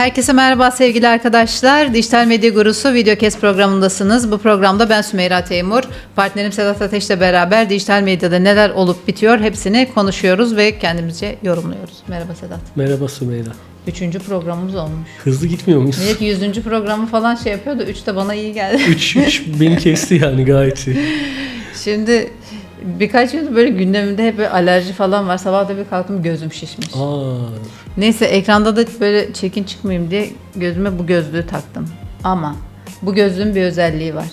Herkese merhaba sevgili arkadaşlar. Dijital Medya Gurusu Videokes programındasınız. Bu programda ben Sümeyra Teymur, partnerim Sedat Ateş'le beraber dijital medyada neler olup bitiyor hepsini konuşuyoruz ve kendimizce yorumluyoruz. Merhaba Sedat. Merhaba Sümeyra. Üçüncü programımız olmuş. Hızlı gitmiyor muyuz? Millet yüzüncü programı falan şey yapıyordu. Üç de bana iyi geldi. 3 3 beni kesti yani gayet iyi. Şimdi birkaç yıl böyle gündemimde hep böyle alerji falan var. Sabah da bir kalktım gözüm şişmiş. Aa, Neyse ekranda da böyle çirkin çıkmayayım diye gözüme bu gözlüğü taktım. Ama bu gözlüğün bir özelliği var.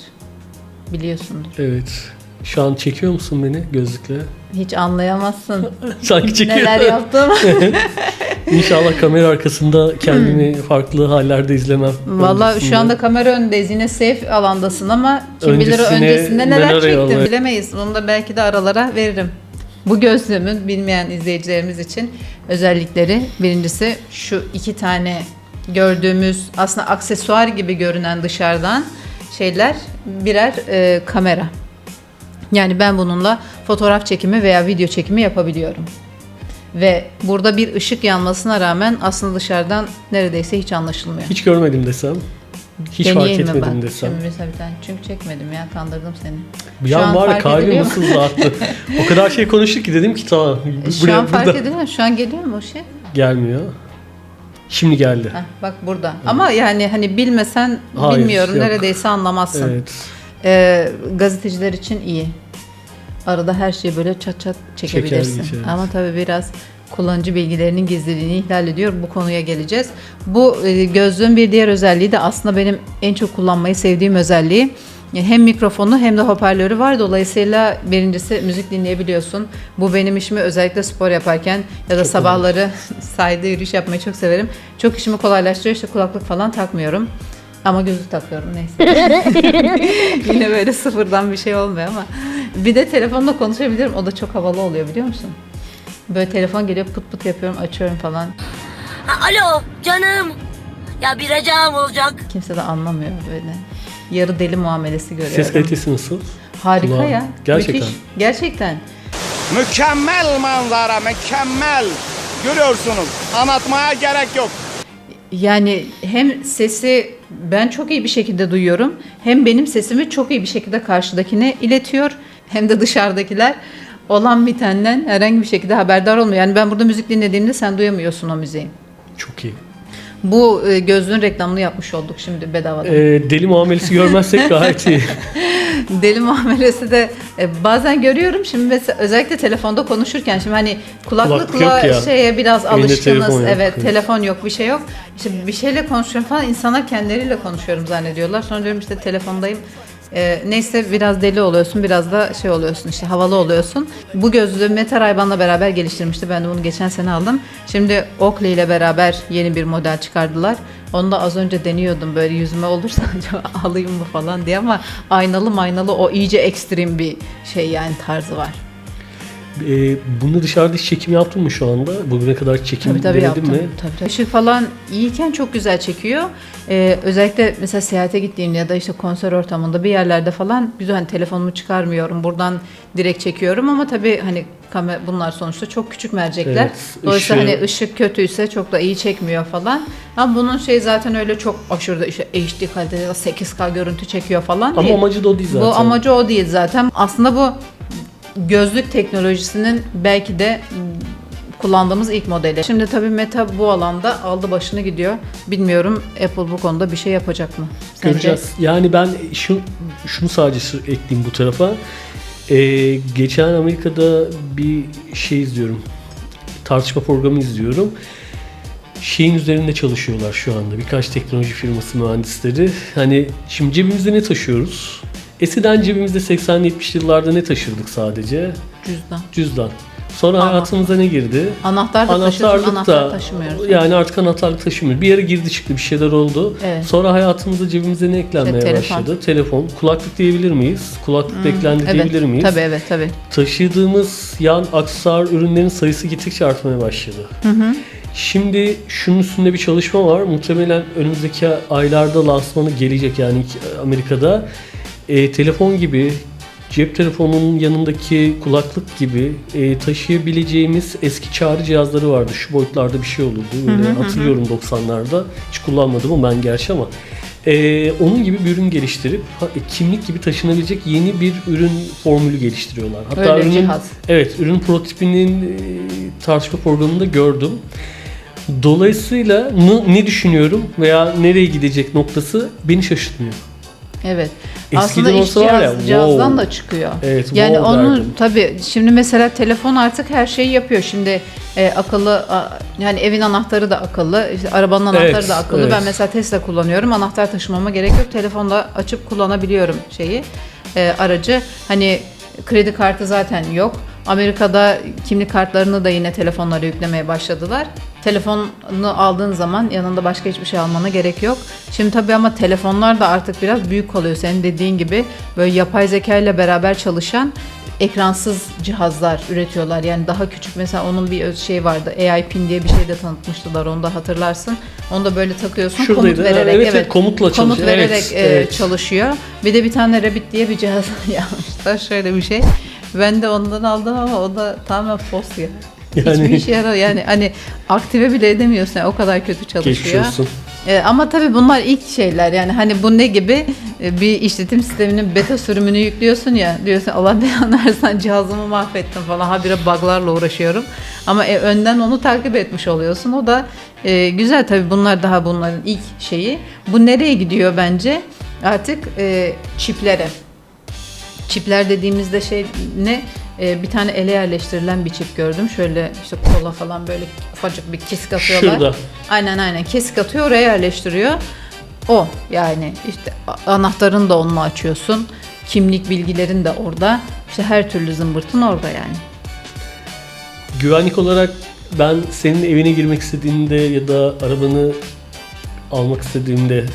Biliyorsundur. evet. Şu an çekiyor musun beni gözlükle? Hiç anlayamazsın Sanki çekiyor. neler yaptım. İnşallah kamera arkasında kendimi farklı hallerde izlemem. Valla şu anda kamera önündeyiz. Yine safe alandasın ama kim bilir Öncesine öncesinde neler, neler çektim eyvallah. bilemeyiz. Bunu da belki de aralara veririm. Bu gözlüğümün bilmeyen izleyicilerimiz için özellikleri birincisi şu iki tane gördüğümüz aslında aksesuar gibi görünen dışarıdan şeyler birer e, kamera. Yani ben bununla fotoğraf çekimi veya video çekimi yapabiliyorum. Ve burada bir ışık yanmasına rağmen aslında dışarıdan neredeyse hiç anlaşılmıyor. Hiç görmedim desem. Hiç Deneyeyim fark etmedim bak? desem. Şimdi mesela bir tane çünkü çekmedim ya kandırdım seni. Bir an var kalbim nasıl dağıttı. o kadar şey konuştuk ki dedim ki tamam. E, Şu buraya- an fark burada- ediliyor mu? Şu an geliyor mu o şey? Gelmiyor. Şimdi geldi. Heh, bak burada. Ama yani hani bilmesen Hayır, bilmiyorum yok. neredeyse anlamazsın. Evet. Ee, gazeteciler için iyi. Arada her şeyi böyle çat çat çekebilirsin. geçeriz. Ama tabii biraz kullanıcı bilgilerinin gizliliğini ihlal ediyor. Bu konuya geleceğiz. Bu e, gözlüğün bir diğer özelliği de aslında benim en çok kullanmayı sevdiğim özelliği. E, Hem mikrofonu hem de hoparlörü var. Dolayısıyla birincisi müzik dinleyebiliyorsun. Bu benim işimi özellikle spor yaparken ya da Çok sabahları sahilde yürüyüş yapmayı çok severim. Çok işimi kolaylaştırıyor. İşte kulaklık falan takmıyorum. Ama gözlük takıyorum neyse. Yine böyle sıfırdan bir şey olmuyor ama. Bir de telefonla konuşabilirim. O da çok havalı oluyor biliyor musun? Böyle telefon geliyor pıt pıt yapıyorum açıyorum falan. Ha, alo canım. Ya bir ricam olacak. Kimse de anlamıyor böyle. Yarı deli muamelesi görüyorum. Ses kalitesi nasıl? Harika Kulağa- ya. Gerçekten. Müthiş. Gerçekten. Mükemmel manzara, mükemmel. Görüyorsunuz. Anlatmaya gerek yok. Yani hem sesi ben çok iyi bir şekilde duyuyorum. Hem benim sesimi çok iyi bir şekilde karşıdakine iletiyor. Hem de dışarıdakiler olan bitenden herhangi bir şekilde haberdar olmuyor. Yani ben burada müzik dinlediğimde sen duyamıyorsun o müziği. Çok iyi. Bu e, gözlüğün reklamını yapmış olduk şimdi bedavadan. Ee, deli muamelesi görmezsek gayet iyi. Deli muamelesi de e, bazen görüyorum. Şimdi mesela özellikle telefonda konuşurken şimdi hani Kulaklık kulaklıkla yok ya. şeye biraz Elinde alışkınız. telefon yok. Evet, Evet. telefon yok, bir şey yok. İşte bir şeyle konuşuyorum falan insanlar kendileriyle konuşuyorum zannediyorlar. Sonra diyorum işte telefondayım. E, neyse biraz deli oluyorsun, biraz da şey oluyorsun işte havalı oluyorsun. Bu gözlüğü Mete Rayban'la beraber geliştirmişti. Ben de bunu geçen sene aldım. Şimdi Oakley ile beraber yeni bir model çıkardılar. Onu da az önce deniyordum böyle yüzüme olursa acaba alayım mı falan diye ama aynalı maynalı o iyice ekstrem bir şey yani tarzı var. Ee, bunu dışarıda hiç çekim yaptın mı şu anda? Bugüne kadar çekim Tabii tabii denedin yaptım. mi? Tabii, tabii. Işık falan iyiyken çok güzel çekiyor. Ee, özellikle mesela seyahate gittiğimde ya da işte konser ortamında bir yerlerde falan güzel hani telefonumu çıkarmıyorum. Buradan direkt çekiyorum ama tabii hani kamera bunlar sonuçta çok küçük mercekler. Evet, Dolayısıyla ışığı- hani ışık kötüyse çok da iyi çekmiyor falan. Ama bunun şey zaten öyle çok aşırı işte HD kalitede 8K görüntü çekiyor falan Ama değil. amacı da o değil zaten. Bu amacı o değil zaten. Aslında bu gözlük teknolojisinin belki de kullandığımız ilk modeli. Şimdi tabii Meta bu alanda aldı başını gidiyor. Bilmiyorum Apple bu konuda bir şey yapacak mı? Sence? Göreceğiz. Yani ben şu, şunu sadece ekleyeyim bu tarafa. Ee, geçen Amerika'da bir şey izliyorum. Tartışma programı izliyorum. Şeyin üzerinde çalışıyorlar şu anda. Birkaç teknoloji firması mühendisleri. Hani şimdi cebimizde ne taşıyoruz? Eskiden cebimizde 80-70 yıllarda ne taşırdık sadece? Cüzdan. Cüzdan. Sonra Anahtar. hayatımıza ne girdi? Anahtar da Anahtarlık anahtar da taşımıyoruz. yani artık anahtarlık taşımıyor. Bir yere girdi çıktı bir şeyler oldu. Evet. Sonra hayatımıza cebimize ne eklenmeye İşte telefon. başladı? Telefon. Kulaklık diyebilir miyiz? Kulaklık da eklendi Evet, diyebilir miyiz? tabii evet tabii. Taşıdığımız yan aksesuar ürünlerin sayısı gittikçe artmaya başladı. Şimdi şunun üstünde bir çalışma var. Muhtemelen önümüzdeki aylarda lansmanı gelecek yani Amerika'da. E, telefon gibi cep telefonunun yanındaki kulaklık gibi e, taşıyabileceğimiz eski çağrı cihazları vardı. Şu boyutlarda bir şey olurdu. Böyle hatırlıyorum 90'larda. Hiç kullanmadım ama ben gerçi ama. E, onun gibi bir ürün geliştirip ha- e, kimlik gibi taşınabilecek yeni bir ürün formülü geliştiriyorlar. Hatta Öyle ürünün, cihaz. Evet, ürün prototipinin e, tartışma programında gördüm. Dolayısıyla ne düşünüyorum veya nereye gidecek noktası beni şaşırtmıyor. Evet. Aslında iş olsa var ya, cihaz, cihazdan wow. da çıkıyor. Evet, yani wow onu derdim. tabii şimdi mesela telefon artık her şeyi yapıyor. Şimdi e, akıllı a- yani evin anahtarı da akıllı, işte arabanın anahtarı Evet, da akıllı. evet. Ben mesela Tesla kullanıyorum. Anahtar taşımama gerek yok. Telefonda açıp kullanabiliyorum şeyi. e, aracı. Hani kredi kartı zaten yok. Amerika'da kimlik kartlarını da yine telefonlara yüklemeye başladılar. Telefonunu aldığın zaman yanında başka hiçbir şey almana gerek yok. Şimdi tabii ama telefonlar da artık biraz büyük oluyor. Senin dediğin gibi böyle yapay zeka ile beraber çalışan ekransız cihazlar üretiyorlar. Yani daha küçük mesela onun bir şey vardı. AI Pin diye bir şey de tanıtmıştılar. Onu da hatırlarsın. Onu da böyle takıyorsun. Şuradaydı. Komut vererek. evet, evet, komutla Komut çalışıyor. Evet, vererek e, evet. çalışıyor. Bir de bir tane Rabbit diye bir cihaz yapmışlar. Şöyle bir şey. Ben de ondan aldım ama o da tamamen fos ya. Yani- Hiçbir işe yarar yani hani aktive bile edemiyorsun yani o kadar kötü Geçmiş çalışıyor. olsun. E, ama tabii bunlar ilk şeyler yani hani bu ne gibi E, bir işletim sisteminin beta sürümünü yüklüyorsun ya diyorsun Allah belanı versen cihazımı mahvettin falan habire buglarla uğraşıyorum. Ama e, önden onu takip etmiş oluyorsun o da e, güzel tabii bunlar daha bunların ilk şeyi. Bu nereye gidiyor bence? Artık e, çiplere. Çipler dediğimizde şey ne? Ee, bir tane ele yerleştirilen bir çip gördüm. Şöyle işte kola falan böyle ufacık bir kesik atıyorlar. Şurada. Aynen aynen kesik atıyor oraya yerleştiriyor. O yani işte a- anahtarını da onunla açıyorsun. Kimlik bilgilerin de orada. İşte her türlü zımbırtın orada yani. Güvenlik olarak ben senin evine girmek istediğimde ya da arabanı almak istediğimde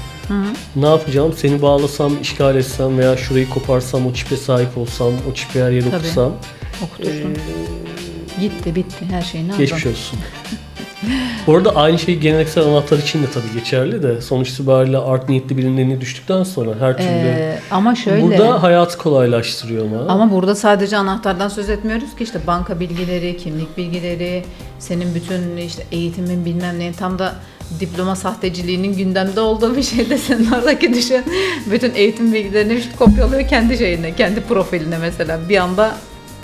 ne yapacağım? Seni bağlasam, işgal etsem veya şurayı koparsam, o çipe sahip olsam, o çipi her yere Tabii. okusam Okutursun. Gitti bitti her şeyini aldın. geçmiş olsun. Bu arada aynı şey geleneksel anahtar için de tabii geçerli de sonuç itibariyle art niyetli birinin eline düştükten sonra her türlü Ee, ama şöyle. burada hayatı kolaylaştırıyor ama. Ama burada sadece anahtardan söz etmiyoruz ki işte banka bilgileri, kimlik bilgileri, senin bütün işte eğitimin bilmem ne tam da diploma sahteciliğinin gündemde olduğu bir şey de senin oradaki düşün. Bütün eğitim bilgilerini kopyalıyor kendi şeyine, kendi profiline mesela. Bir anda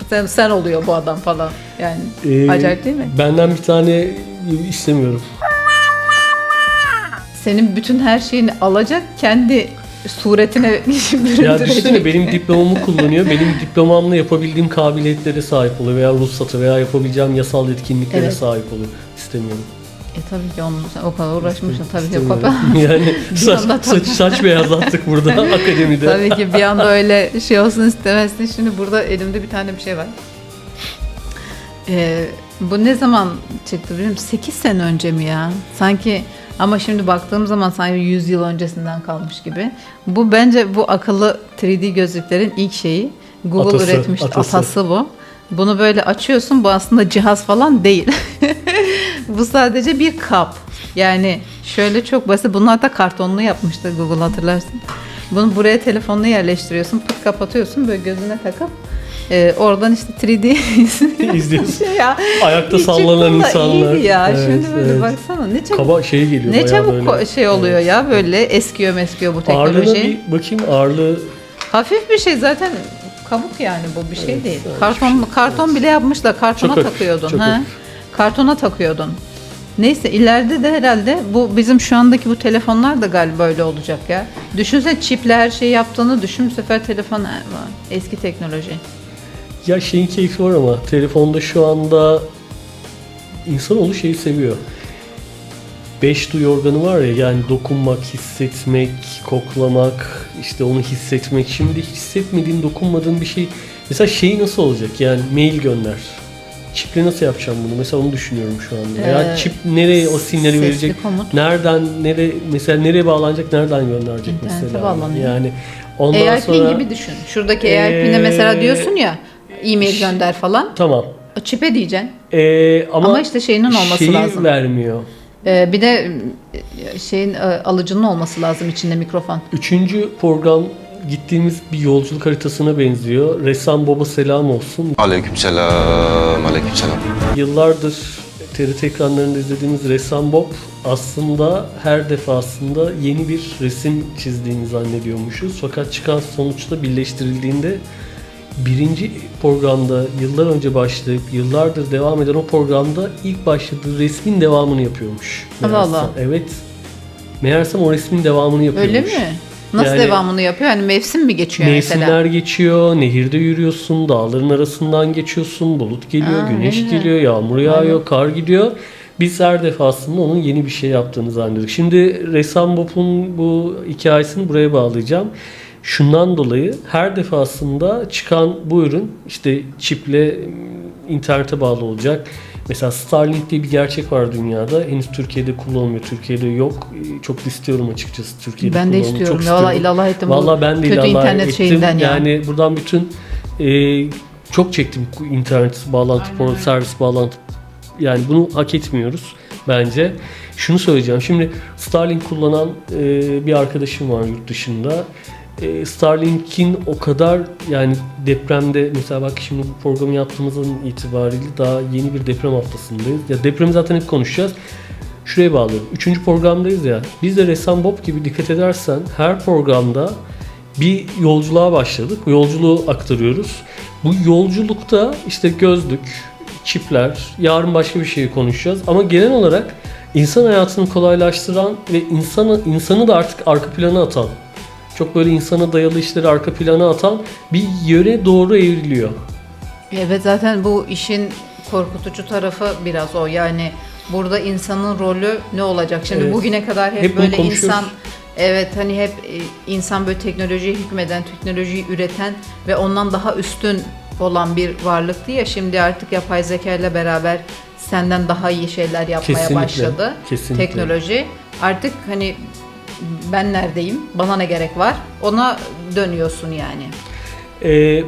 sen, sen oluyor bu adam falan. Yani Ee, acayip değil mi? Benden bir tane istemiyorum. Senin bütün her şeyini alacak, kendi suretine Ya düşünsene benim diplomamı kullanıyor. Benim diplomamla yapabildiğim kabiliyetlere sahip oluyor veya ruhsatı veya yapabileceğim yasal etkinliklere Evet. sahip oluyor. İstemiyorum. E tabii ki onun sen o kadar uğraşmışsın tabii ki kopya. yani saç, anda saç, saç beyazlattık burada akademide. Tabii ki bir anda öyle şey olsun istemezsin. Şimdi burada elimde bir tane bir şey var. Ee, bu ne zaman çıktı bilmiyorum. 8 sene önce mi ya? Sanki ama şimdi baktığım zaman sanki 100 yıl öncesinden kalmış gibi. Bu bence bu akıllı 3D gözlüklerin ilk şeyi. Google Atası, üretmiş atası. atası bu. Bunu böyle açıyorsun. Bu aslında cihaz falan değil. bu sadece bir kap. Yani şöyle çok basit. Bunu hatta kartonlu yapmıştı Google hatırlarsın. Bunu buraya telefonla yerleştiriyorsun. Pıt kapatıyorsun. Böyle gözüne takıp e, oradan işte 3D İzliyorsun. ya. Ayakta sallanan insanlar. ya. Evet, Şimdi böyle evet. baksana ne çabuk Kaba şey geliyor ne çabuk böyle. şey oluyor Evet. ya böyle eskiyor meskiyor bu Ağırlığına teknoloji. bir bakayım ağırlığı Hafif bir şey zaten kabuk yani bu bir şey Evet, değil. evet, Karton bir şey. karton bile yapmışlar. Kartona Çok hafif, takıyordun. çok ha? Kartona takıyordun. Neyse ileride de herhalde bu bizim şu andaki bu telefonlar da galiba öyle olacak ya. Düşünsene çiple her şeyi yaptığını düşün bu sefer telefon eski teknoloji. Ya şeyin keyfi var ama telefonda şu anda insanoğlu şeyi seviyor. Beş duyu organı var ya yani dokunmak, hissetmek, koklamak, işte onu hissetmek. Şimdi hissetmediğin, dokunmadığın bir şey. Mesela şey nasıl olacak yani mail gönder. Çiple nasıl yapacağım bunu? Mesela onu düşünüyorum şu anda. Ee, çip nereye o sinyali verecek? komut. Nereden, nereye, mesela nereye bağlanacak, nereden gönderecek İnternete mesela? bağlanıyor. Yani ondan AirPin sonra... gibi düşün. Şuradaki AirPin'e mesela Ee, diyorsun ya e-mail gönder falan. Tamam. O çipe diyeceksin. Ee, ama, Ama işte şeyinin olması şeyi lazım. vermiyor. Ee, bir de e, şeyin e, alıcının olması lazım içinde mikrofon. Üçüncü program gittiğimiz bir yolculuk haritasına benziyor. Ressam baba selam olsun. Aleykümselam, aleykümselam. Yıllardır TRT ekranlarında izlediğimiz Ressam Bob aslında her defasında yeni bir resim çizdiğini zannediyormuşuz. Fakat çıkan sonuçta birleştirildiğinde birinci programda yıllar önce başlayıp yıllardır devam eden o programda ilk başladığı resmin devamını yapıyormuş. Allah Meğersem. Allah. Evet. Meğersem o resmin devamını yapıyormuş. Öyle mi? Nasıl Yani- devamını yapıyor? Yani mevsim mi geçiyor Mevsimler mesela? geçiyor, nehirde yürüyorsun, dağların arasından geçiyorsun, bulut geliyor, Aa, güneş ne güzel. geliyor, yağmur yağıyor, kar gidiyor. Biz her defasında onun yeni bir şey yaptığını zannediyorduk. Şimdi Ressam Bob'un bu hikayesini buraya bağlayacağım. Şundan dolayı her defasında çıkan bu ürün işte çiple m, internete bağlı olacak. Mesela Starlink diye bir gerçek var dünyada. Henüz Türkiye'de kullanılmıyor. Türkiye'de yok. Ee, Çok istiyorum açıkçası Türkiye'de Ben de istiyorum. Çok Ya Valla istiyorum. ilallah ettim. bu Vallahi ben de kötü ilallah internet ettim. şeyinden ya. Yani buradan bütün e, çok çektim internet bağlantı, porno servis bağlantı. Yani bunu hak etmiyoruz bence. Şunu söyleyeceğim. Şimdi Starlink kullanan e, bir arkadaşım var yurt dışında. E, Starlink'in o kadar yani depremde mesela bak şimdi bu programı yaptığımızdan itibariyle daha yeni bir deprem haftasındayız. Ya depremi zaten hep konuşacağız. Şuraya bağlıyorum. Üçüncü programdayız ya. Biz de Ressam Bob gibi dikkat edersen her programda bir yolculuğa başladık. Bu yolculuğu aktarıyoruz. Bu yolculukta işte gözlük, çipler, yarın başka bir şeyi konuşacağız. Ama genel olarak insan hayatını kolaylaştıran ve insanı insanı da artık arka plana atan, çok böyle insana dayalı işleri arka plana atan bir yöne doğru evriliyor. Evet zaten bu işin korkutucu tarafı biraz o. Yani burada insanın rolü ne olacak? Şimdi Evet. bugüne kadar hep, Hep böyle insan evet hani hep e, insan böyle teknolojiye hükmeden, teknolojiyi üreten ve ondan daha üstün olan bir varlıktı ya şimdi artık yapay zeka ile beraber senden daha iyi şeyler yapmaya Kesinlikle, başladı. kesinlikle. Teknoloji artık hani ben neredeyim? Bana ne gerek var? Ona dönüyorsun yani. Ee,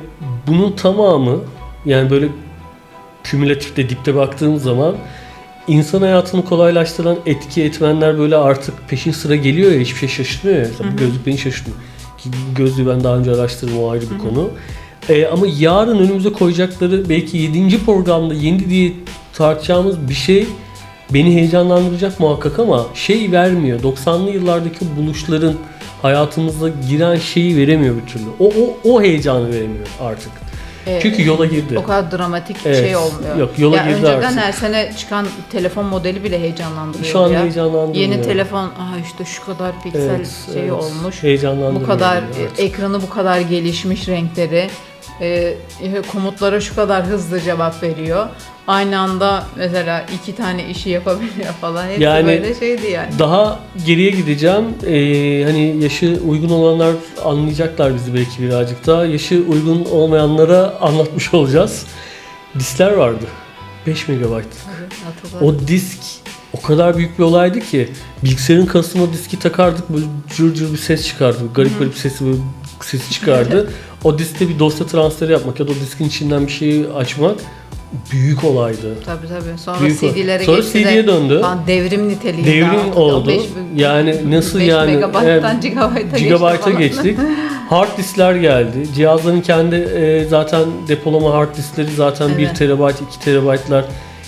bunun tamamı yani böyle kümülatifte dipte baktığım zaman insan hayatını kolaylaştıran etki etmenler böyle artık peşin sıra geliyor ya hiçbir şey şaşırtmıyor ya. Mesela gözlük beni şaşırtmıyor. Ki gözlüğü ben daha önce araştırdım o ayrı bir konu. Ee, ama yarın önümüze koyacakları belki 7. programda yeni diye tartacağımız bir şey beni heyecanlandıracak muhakkak ama şey vermiyor. 90'lı yıllardaki buluşların hayatımıza giren şeyi veremiyor bir türlü. O, o, o heyecanı veremiyor artık. Ee, Çünkü yola girdi. O kadar dramatik Evet. şey olmuyor. Yok, yola ya girdi önceden artık. her sene çıkan telefon modeli bile heyecanlandırıyordu Şu an ya. heyecanlandırmıyor. Yeni telefon, aa işte şu kadar piksel Evet, şeyi evet. olmuş. Heyecanlandırmıyor Bu kadar beni artık. e, ekranı bu kadar gelişmiş renkleri. e, komutlara şu kadar hızlı cevap veriyor. Aynı anda mesela iki tane işi yapabiliyor falan. Hepsi Yani- böyle şeydi yani. Daha geriye gideceğim. Ee, hani yaşı uygun olanlar anlayacaklar bizi belki birazcık daha. Yaşı uygun olmayanlara anlatmış olacağız. Diskler vardı. 5 MB. Tabii, hatırladım. O disk o kadar büyük bir olaydı ki bilgisayarın kasına diski takardık böyle cır cır bir ses çıkardı. Garip garip sesi böyle sesi çıkardı. o diskte bir dosya transferi yapmak ya da o diskin içinden bir şeyi açmak büyük olaydı. Tabii tabii. Sonra Büyük CD'lere Sonra geçti de CD'ye döndü. falan devrim niteliğinde Devrim. O oldu. beş- yani nasıl 5 yani? megabayttan Evet, gigabayta geçti falan. geçtik. Hard diskler geldi. Cihazların kendi e, zaten depolama hard diskleri zaten 1 Evet. terabayt, 2 terabaytlar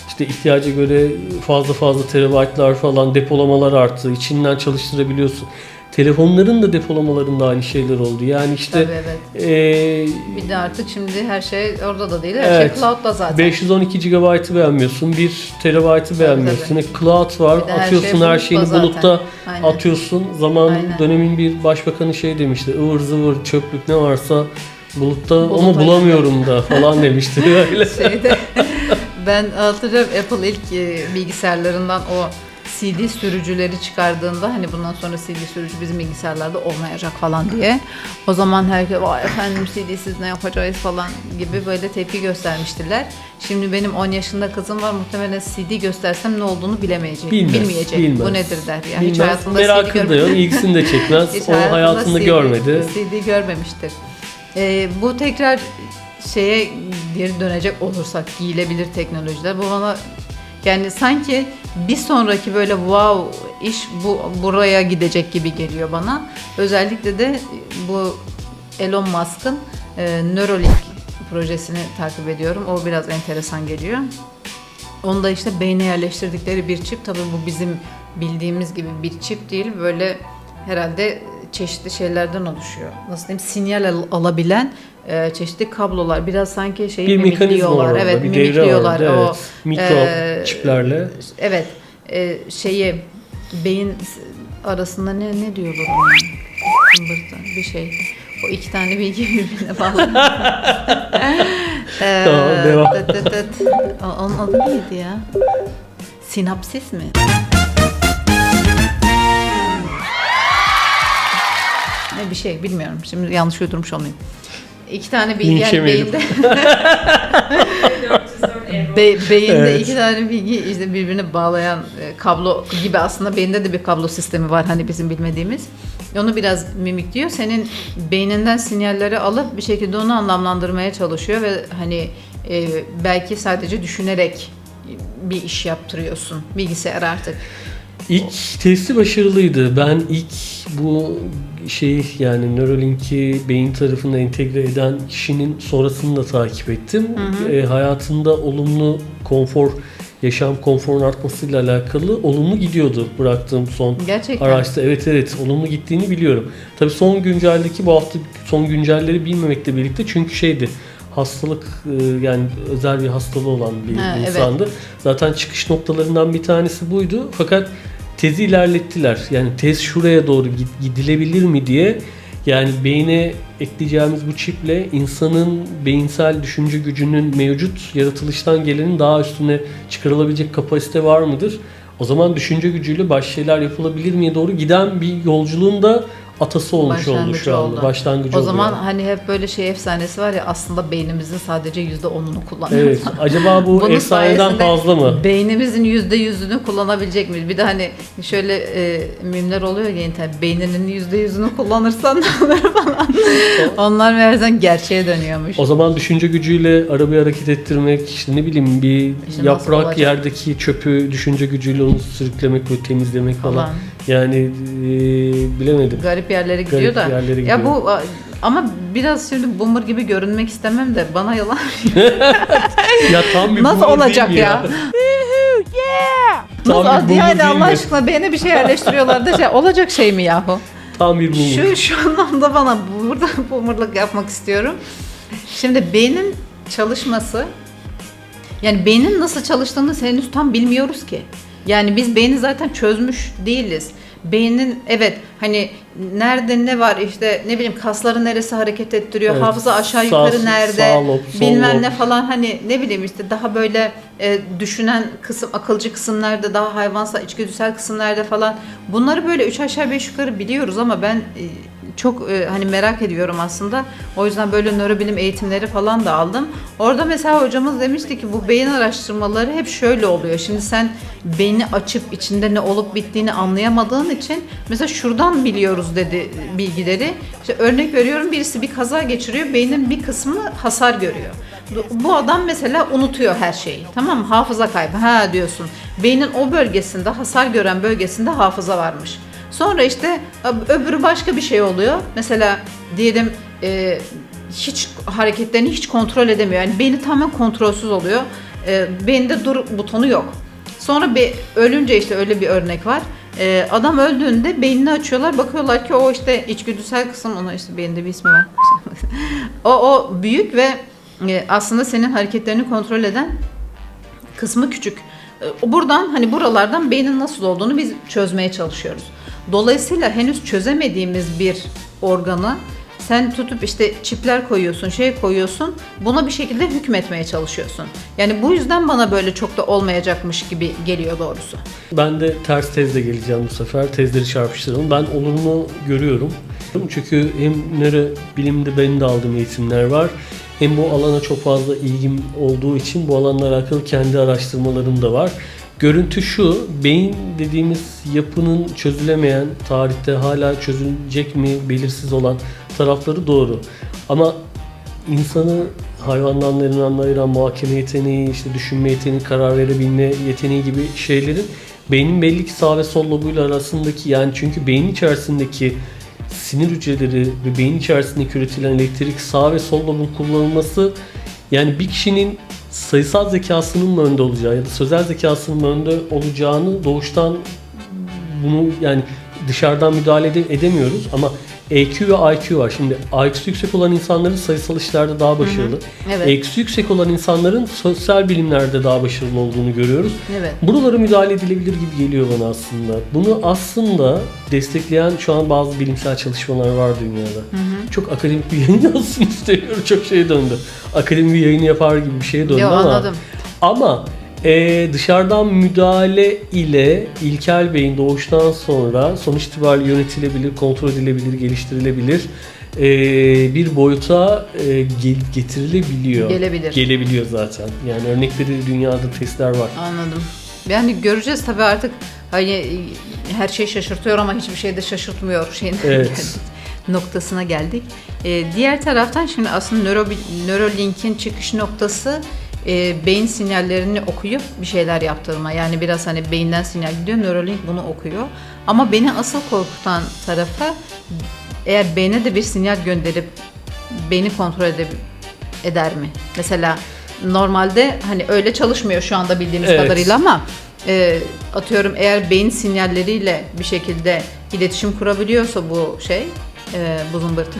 işte ihtiyaca göre fazla fazla terabaytlar falan depolamalar arttı. İçinden çalıştırabiliyorsun. Telefonların da depolamalarında aynı şeyler oldu. Yani işte Tabii evet. e, Bir de artık şimdi her şey orada da değil. Her Evet. şey cloud'da zaten. 512 GB'ı beğenmiyorsun, 1 TB'ı beğenmiyorsun. E, Cloud var, Bir de her atıyorsun şey her bulutta şeyini zaten. bulutta Aynen. atıyorsun. Zaman Aynen. dönemin bir başbakanı şey demişti. ıvır zıvır çöplük ne varsa bulutta Buluta ama bulamıyorum da falan demişti öyle. Şeyde ben hatırlıyorum Apple ilk e, bilgisayarlarından o CD sürücüleri çıkardığında hani bundan sonra CD sürücü bizim bilgisayarlarda olmayacak falan diye. O zaman herkes vay efendim CD'siz ne yapacağız falan gibi böyle tepki göstermiştiler. Şimdi benim 10 yaşında kızım var muhtemelen CD göstersem ne olduğunu bilemeyecek. Bilmez, bilmeyecek. bilmez. Bu nedir der. Yani hiç Bilmez, hayatında CD merakı da yok, ilgisini de çekmez. Hiç o hayatında CD görmedi. CD görmemiştir. Ee, bu tekrar şeye geri dönecek olursak giyilebilir teknolojiler. Bu bana yani sanki bir sonraki böyle wow iş bu buraya gidecek gibi geliyor bana. Özellikle de bu Elon Musk'ın e, Neuralink projesini takip ediyorum. O biraz enteresan geliyor. Onda işte beyne yerleştirdikleri bir çip. Tabii bu bizim bildiğimiz gibi bir çip değil. Böyle herhalde çeşitli şeylerden oluşuyor. Nasıl diyeyim? Sinyal al- alabilen e, çeşitli kablolar. Biraz sanki şeyi Bir mimikliyorlar. orada, Evet, bir mimikliyorlar. var. O Evet. Mikro e, çiplerle. Evet. e, şeyi beyin arasında ne ne diyorlar ona? Bir şey. O iki tane bilgi birbirine bağlı. Ee, Tamam, devam. O- Onun adı neydi ya? Sinapsis mi? Ne bir şey bilmiyorum. Şimdi yanlış uydurmuş olmayayım. İki tane bilgi yani beyinde Be- beyinde Evet. iki tane bilgi işte birbirine bağlayan e, kablo gibi aslında beyinde de bir kablo sistemi var hani bizim bilmediğimiz. Onu biraz mimikliyor. Senin beyninden sinyalleri alıp bir şekilde onu anlamlandırmaya çalışıyor ve hani e, belki sadece düşünerek bir iş yaptırıyorsun bilgisayar artık. İlk testi başarılıydı. Ben ilk bu şeyi yani Neuralink'i beyin tarafında entegre eden kişinin sonrasını da takip ettim. E, hayatında olumlu konfor, yaşam konforunun artmasıyla alakalı olumlu gidiyordu bıraktığım son Gerçekten. araçta. Evet evet olumlu gittiğini biliyorum. Tabii son günceldeki bu hafta son güncelleri bilmemekle birlikte çünkü şeydi hastalık e, yani özel bir hastalığı olan bir Ha, evet. insandı. Zaten çıkış noktalarından bir tanesi buydu. Fakat tezi ilerlettiler. Yani tez şuraya doğru gid- gidilebilir mi diye yani beyne ekleyeceğimiz bu çiple insanın beyinsel düşünce gücünün mevcut yaratılıştan gelenin daha üstüne çıkarılabilecek kapasite var mıdır? O zaman düşünce gücüyle baş şeyler yapılabilir miye doğru giden bir yolculuğun da atası olmuş oldu Başlangıcı şu anda. oldu. Başlangıcı O oldu zaman hani hep böyle şey efsanesi var ya aslında beynimizin sadece yüzde onunu kullanıyoruz. Evet. Acaba bu Bunun efsaneden sayesinde fazla mı? Beynimizin yüzde yüzünü kullanabilecek miyiz? Bir de hani şöyle e, mimler oluyor ya internet. Beyninin yüzde yüzünü kullanırsan falan. Onlar meğersem gerçeğe dönüyormuş. O zaman düşünce gücüyle arabayı hareket ettirmek, işte ne bileyim bir İşte nasıl yaprak olacak? yerdeki çöpü düşünce gücüyle onu sürüklemek ve temizlemek falan. Falan. Yani e, bilemedim. Garip yerlere gidiyor Garip da. yerlere Ya gidiyor. bu a- ama biraz şimdi boomer gibi görünmek istemem de bana yalan. ya tam bir Nasıl boomer olacak değil mi ya? Tam Nasıl bir boomer yani değil Allah mi? aşkına beyne bir şey yerleştiriyorlar da şey olacak şey mi yahu? Tam bir boomer. Şu şu anlamda bana burada boomerlık yapmak istiyorum. Şimdi beynin çalışması yani beynin nasıl çalıştığını henüz tam bilmiyoruz ki. Yani biz beyni zaten çözmüş değiliz. Beynin evet hani nerede ne var işte ne bileyim kasları neresi hareket ettiriyor, Evet, hafıza aşağı sağ- yukarı nerede, sağ lob, bilmem ne falan hani ne bileyim işte daha böyle e, düşünen kısım, akılcı kısım nerede, daha hayvansa içgüdüsel kısım nerede falan. Bunları böyle üç aşağı beş yukarı biliyoruz ama ben e, çok e, hani merak ediyorum aslında. O yüzden böyle nörobilim eğitimleri falan da aldım. Orada mesela hocamız demişti ki bu beyin araştırmaları hep şöyle oluyor. Şimdi sen beyni açıp içinde ne olup bittiğini anlayamadığın için mesela şuradan biliyoruz dedi bilgileri. İşte örnek veriyorum birisi bir kaza geçiriyor. Beynin bir kısmı hasar görüyor. Bu adam mesela unutuyor her şeyi. Tamam mı? Hafıza kaybı. Ha diyorsun. Beynin o bölgesinde hasar gören bölgesinde hafıza varmış. Sonra işte ö- öbürü başka bir şey oluyor. Mesela diyelim e, hiç hareketlerini hiç kontrol edemiyor. Yani beyni tamamen kontrolsüz oluyor. E, beyinde dur butonu yok. Sonra bir ölünce işte öyle bir örnek var. E, adam öldüğünde beynini açıyorlar. Bakıyorlar ki o işte içgüdüsel kısım ona işte beyinde bir ismi var. o o büyük ve e, aslında senin hareketlerini kontrol eden kısmı küçük. E, Buradan hani buralardan beynin nasıl olduğunu biz çözmeye çalışıyoruz. Dolayısıyla henüz çözemediğimiz bir organı sen tutup işte çipler koyuyorsun, şey koyuyorsun. Buna bir şekilde hükmetmeye çalışıyorsun. Yani bu yüzden bana böyle çok da olmayacakmış gibi geliyor doğrusu. Ben de ters tezle geleceğim bu sefer. Tezleri çarpıştıralım. Ben olumlu görüyorum. Çünkü hem nöro bilimde benim de aldığım eğitimler var. Hem bu alana çok fazla ilgim olduğu için bu alanla alakalı kendi araştırmalarım da var. Görüntü şu, beyin dediğimiz yapının çözülemeyen, tarihte hala çözülecek mi belirsiz olan tarafları doğru. Ama insanı hayvandan ayrılan, ayıran muhakeme yeteneği, işte düşünme yeteneği, karar verebilme yeteneği gibi şeylerin beynin belli ki sağ ve sol lobuyla arasındaki yani çünkü beynin içerisindeki sinir hücreleri ve beyin içerisindeki üretilen elektrik sağ ve sol lobun kullanılması yani bir kişinin sayısal zekasının mı önde olacağı ya da sözel zekasının mı önde olacağını doğuştan bunu yani dışarıdan müdahale ede- edemiyoruz ama EQ ve IQ var. Şimdi IQ'su yüksek olan insanların sayısal işlerde daha başarılı. Evet. EQ'su yüksek olan insanların sosyal bilimlerde daha başarılı olduğunu görüyoruz. Evet. Buralara müdahale edilebilir gibi geliyor bana aslında. Bunu aslında destekleyen şu an bazı bilimsel çalışmalar var dünyada. Çok akademik bir yayın yazsın istemiyorum. Çok şey döndü. Akademik bir yayını yapar gibi bir şeye döndü Yo, ama. anladım. Ama e, dışarıdan müdahale ile ilkel beyin doğuştan sonra sonuç itibariyle yönetilebilir, kontrol edilebilir, geliştirilebilir e, bir boyuta e, gel- getirilebiliyor. Gelebilir. Gelebiliyor zaten. Yani örnekleri dünyada testler var. Anladım. Yani göreceğiz tabii artık hani her şey şaşırtıyor ama hiçbir şey de şaşırtmıyor şeyin Evet. noktasına geldik. Ee, diğer taraftan şimdi aslında nöro, Neuralink'in çıkış noktası e, beyin sinyallerini okuyup bir şeyler yaptırma. Yani biraz hani beyinden sinyal gidiyor, Neuralink bunu okuyor. Ama beni asıl korkutan tarafı eğer beyne de bir sinyal gönderip beyni kontrol ede- eder mi? Mesela normalde hani öyle çalışmıyor şu anda bildiğimiz Evet. kadarıyla ama e, atıyorum eğer beyin sinyalleriyle bir şekilde iletişim kurabiliyorsa bu şey e, bu zımbırtı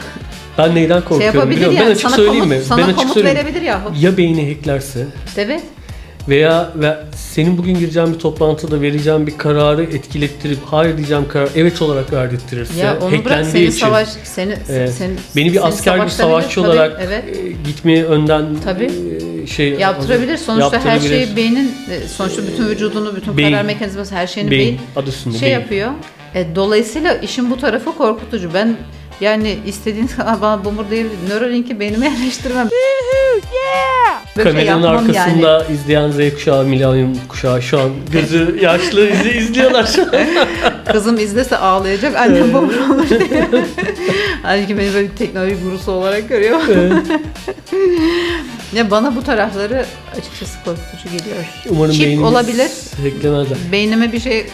Ben neyden şey korkuyorum yapabilir biliyor musun? yani Ben açık sana söyleyeyim komut, mi? sana ben açık komut söyleyeyim. verebilir yahu. Ya beyni hacklerse evet. veya ve senin bugün gireceğin bir toplantıda vereceğin bir kararı etkilettirip hayır diyeceğim karar evet olarak verdirttirirse Ya onu bırak seni için, savaş seni e, seni beni bir seni asker savaşlarıyla- savaşçı tabii, olarak evet. e, gitmeye önden Tabii. e, şey yaptırabilir. Sonuçta her yaptırabilir. şeyi beynin e, sonuçta bütün vücudunu, bütün Beyin. karar mekanizması her şeyini beyin, beyin adı üstünde şey beyin. yapıyor. E, dolayısıyla işin bu tarafı korkutucu. Ben yani istediğiniz kadar bana boomer diyebilir. Neuralink'i beynime yerleştirmem. Böyle şey Kameranın yapmam arkasında izleyen Z kuşağı, milenyum kuşağı şu an gözü yaşlı izli, izliyorlar şu an. Kızım izlese ağlayacak. Annem boomer olur diye. Halbuki beni böyle bir teknoloji gurusu olarak görüyor. ya bana bu tarafları açıkçası korkutucu geliyor. Umarım Çip olabilir. hacklemezler. Beynime bir şey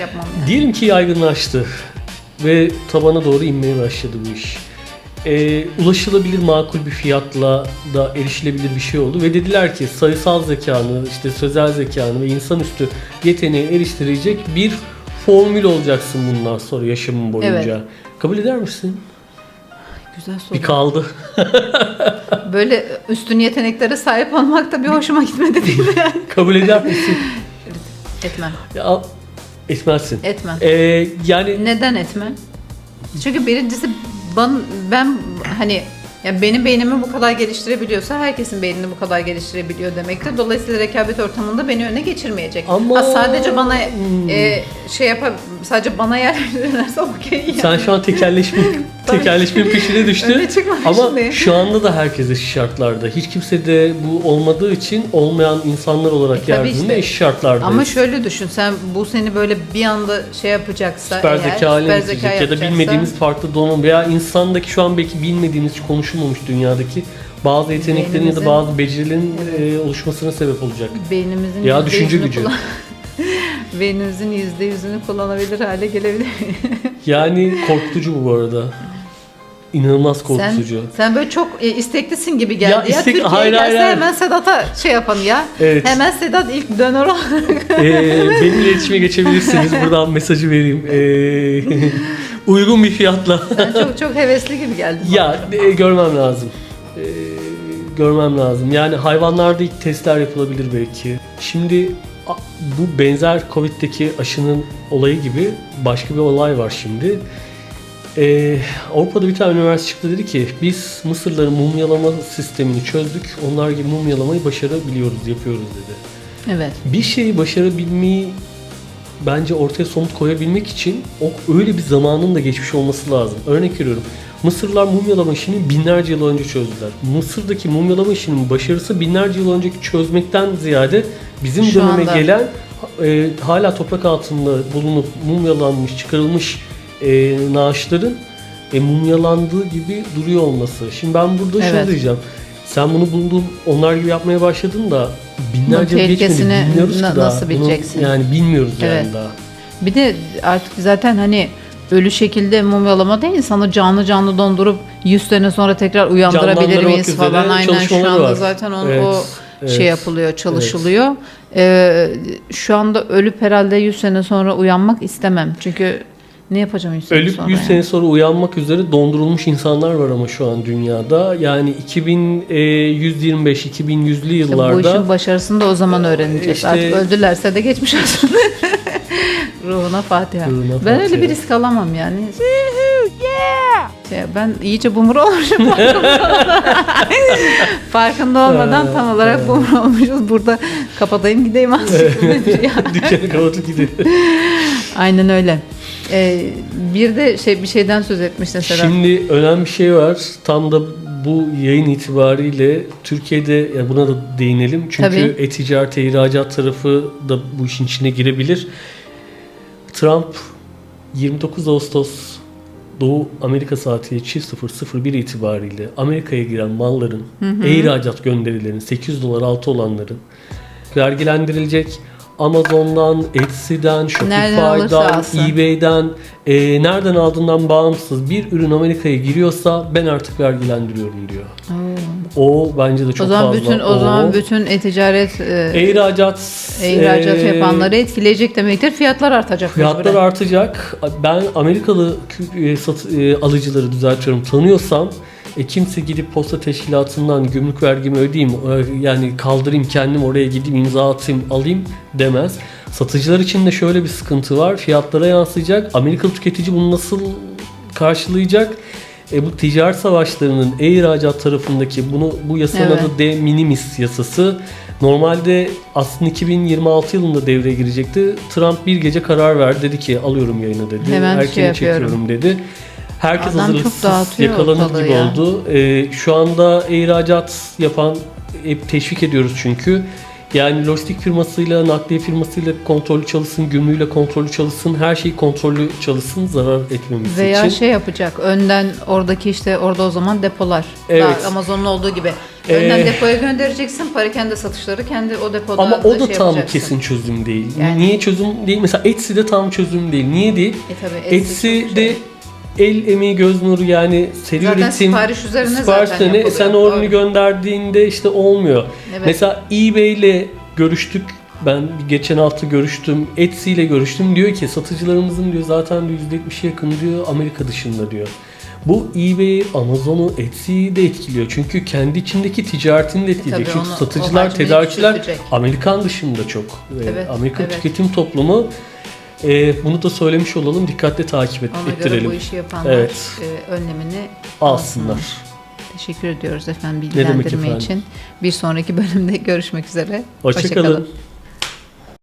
yapmam yani. Diyelim ki yaygınlaştı ve tabana doğru inmeye başladı bu iş. Ee, ulaşılabilir makul bir fiyatla da erişilebilir bir şey oldu ve dediler ki sayısal zekanı, işte sözel zekanı ve insanüstü yeteneği eriştirecek bir formül olacaksın bundan sonra yaşamın boyunca. Evet. Kabul eder misin? Güzel soru. Bir kaldı. Böyle üstün yeteneklere sahip olmak da bir hoşuma gitmedi değil mi? Kabul eder misin? Etmem. Ya, etmezsin. Etmem. Ee, yani Neden etmem? Çünkü birincisi ben, ben hani ya benim beynimi bu kadar geliştirebiliyorsa herkesin beynini bu kadar geliştirebiliyor demektir. Dolayısıyla rekabet ortamında beni öne geçirmeyecek. Ama- Ha, sadece bana Hmm. e, şey yapar sadece bana yer verirlerse okey yani. Sen şu an tekelleşme tekelleşmenin peşine düştü. Öyle çıkma Ama peşindeyim. şu anda da herkes eşit şartlarda. Hiç kimse de bu olmadığı için olmayan insanlar olarak E, tabii geldiğinde işte. eşit şartlardayız. Ama şöyle düşün sen bu seni böyle bir anda şey yapacaksa süper eğer, zeka haline getirecek ya da yapacaksa- bilmediğimiz farklı donanım veya insandaki şu an belki bilmediğimiz hiç konuşulmamış dünyadaki bazı yeteneklerin ya da Beynimizin- bazı becerilerin e, oluşmasına sebep olacak. beynimizin Ya yüzde düşünce yüzünü gücü. kullan- beynimizin yüzde yüzünü kullanabilir hale gelebilir. Yani korkutucu bu bu arada. İnanılmaz sen, korkutucu. sen böyle çok e, isteklisin gibi geldi Ya ya. istek- Türkiye'ye hayır, hayır, gelse hayır. hemen Sedat'a şey yapın ya. Evet. Hemen Sedat ilk döner olarak. Ee, benimle iletişime geçebilirsiniz. Buradan mesajı vereyim. Ee, uygun bir fiyatla. Sen çok çok hevesli gibi geldin. ya e, görmem lazım. Ee, görmem lazım. Yani hayvanlarda ilk testler yapılabilir belki. Şimdi bu benzer Covid'deki aşının olayı gibi başka bir olay var şimdi. Ee, Avrupa'da bir tane üniversite çıktı dedi ki biz Mısırların mumyalama sistemini çözdük. Onlar gibi mumyalamayı başarabiliyoruz, yapıyoruz dedi. Evet. bir şeyi başarabilmeyi bence ortaya somut koyabilmek için o öyle bir zamanın da geçmiş olması lazım. Örnek veriyorum. Mısırlılar mumyalama işini binlerce yıl önce çözdüler. Mısır'daki mumyalama işinin başarısı binlerce yıl önceki çözmekten ziyade bizim Şu döneme anda. gelen e, hala toprak altında bulunup mumyalanmış, çıkarılmış e, naaşların e, mumyalandığı gibi duruyor olması. Şimdi ben burada şunu Evet. diyeceğim. Sen bunu buldun, onlar gibi yapmaya başladın da binlerce yıl geçmedi. Bilmiyoruz ki na- daha. nasıl Bunu bileceksin? yani bilmiyoruz yani Evet. daha. Bir de artık zaten hani ölü şekilde mumyalama değil insanı canlı canlı dondurup 100 sene sonra tekrar uyandırabilir miyiz falan aynen şu anda var. zaten on, Evet, o evet, şey yapılıyor çalışılıyor. Ee, şu anda ölüp herhalde 100 sene sonra uyanmak istemem çünkü ne yapacağım 100 sene Ölüp sonra 100 yani? sene sonra uyanmak üzere dondurulmuş insanlar var ama şu an dünyada. Yani 2125 2100'lü İşte bu yıllarda işin başarısını da o zaman öğreneceğiz. işte- Artık öldülerse de geçmiş olsun. Ruhuna Fatiha. Ruhuna ben öyle Fatiha. bir risk alamam yani. Şey, ben iyice bumur olmuşum. Farkında olmadan tam olarak bumur olmuşuz. Burada kapatayım gideyim azıcık. dükkanı kapatıp gidiyor. Aynen öyle. Ee, bir de şey bir şeyden söz etmiştin Sedat. Şimdi önemli bir şey var. Tam da bu yayın itibariyle Türkiye'de ya buna da değinelim. Çünkü e-ticaret, ihracat tarafı da bu işin içine girebilir. Trump 29 Ağustos Doğu Amerika saati 0001 itibariyle Amerika'ya giren malların e-ihracat gönderilerinin 800 dolar altı olanların vergilendirilecek. Amazon'dan, Etsy'den, Nereden Shopify'dan, alsın. eBay'den, e, nereden aldığından bağımsız bir ürün Amerika'ya giriyorsa ben artık vergilendiriyorum diyor. O bence de çok o zaman fazla. bütün o zaman bütün e-ticaret e, e-ihracat e-ihracat e, yapanları etkileyecek demektir. Fiyatlar artacak. Fiyatlar mecburen. artacak. Ben Amerikalı kü- e, sat, e, alıcıları düzeltiyorum tanıyorsam e, kimse gidip posta teşkilatından gümrük vergimi ödeyeyim e, yani kaldırayım kendim oraya gideyim imza atayım alayım demez. Satıcılar için de şöyle bir sıkıntı var. Fiyatlara yansıyacak. Amerikalı tüketici bunu nasıl karşılayacak? E, bu ticaret savaşlarının e-ihracat tarafındaki bunu bu yasanın Evet. adı de minimis yasası. Normalde aslında 2026 yılında devreye girecekti. Trump bir gece karar verdi. Dedi ki alıyorum yayını dedi. Hemen şey Erkene yapıyorum. çekiyorum dedi. Herkes Adam çok hazırlıksız dağıtıyor yakalanır gibi ya. oldu. E, şu anda e-ihracat yapan hep teşvik ediyoruz çünkü. Yani lojistik firmasıyla, nakliye firmasıyla kontrollü çalışsın, gümrüğüyle kontrollü çalışsın, her şey kontrollü çalışsın zarar etmemiz Veya için. şey yapacak. Önden oradaki işte orada o zaman depolar. Evet. Daha Amazon'un olduğu gibi. Önden Ee, depoya göndereceksin. Perakende satışları kendi o depoda Ama o da şey tam yapacaksın. kesin çözüm değil. Yani- Niye çözüm değil? Mesela Etsy de tam çözüm değil. Niye değil? E tabii Etsy Etsy'de. El emeği göz nuru yani seri Zaten üretim. sipariş üzerine sipariş zaten üzerine. Sen ürünü Doğru. gönderdiğinde işte olmuyor. Evet. Mesela eBay ile görüştük. Ben geçen hafta görüştüm. Etsy ile görüştüm. Diyor ki satıcılarımızın diyor zaten %70'e yakın diyor Amerika dışında diyor. Bu eBay, Amazon'u, Etsy'yi de etkiliyor. Çünkü kendi içindeki ticaretini de etkileyecek. tabii Çünkü onu- satıcılar, tedarikçiler. Amerikan dışında çok. Evet, Amerika evet. tüketim toplumu. Ee, bunu da söylemiş olalım. Dikkatli takip et, Ona göre ettirelim. bu işi yapanlar Evet. e, önlemini Alsınlar. Teşekkür ediyoruz efendim bilgilendirme efendim. için. Bir sonraki bölümde görüşmek üzere. Hoşçakalın. Hoşça kalın.